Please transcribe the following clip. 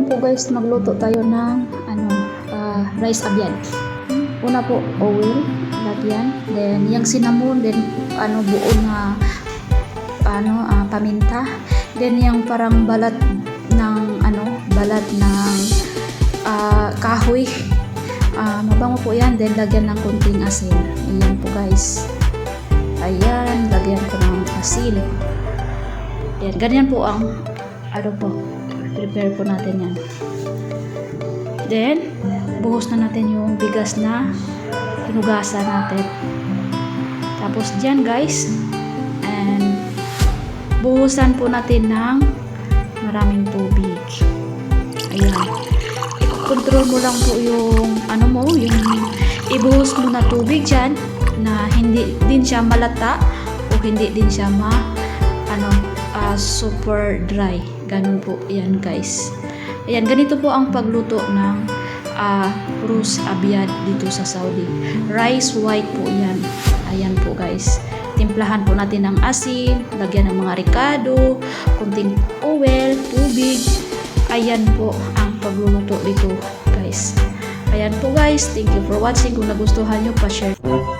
ngayon po guys, magluto tayo ng ano, ah, rice abyan. Una po, oil, lagyan. Then, yung cinnamon, then ano, buo na ano, ah, paminta. Then, yung parang balat ng ano, balat ng ah, kahoy. Ah, mabango po yan. Then, lagyan ng konting asin. Ayan po guys. Ayan, lagyan ko ng asin. Ayan, ganyan po ang ano po, prepare po natin yan. Then, buhos na natin yung bigas na hinugasan natin. Tapos dyan guys, and buhusan po natin ng maraming tubig. Ayan. I-control mo lang po yung ano mo, yung ibuhos mo na tubig dyan na hindi din siya malata o hindi din siya ma ano, ah, super dry. Ganun po yan guys. Ayan, ganito po ang pagluto ng ah, rus abiyad dito sa Saudi. Rice white po yan. Ayan po guys. Timplahan po natin ng asin, lagyan ng mga ricado, kunting oil, tubig. Ayan po ang pagluluto dito guys. Ayan po guys. Thank you for watching. Kung nagustuhan nyo, pa-share.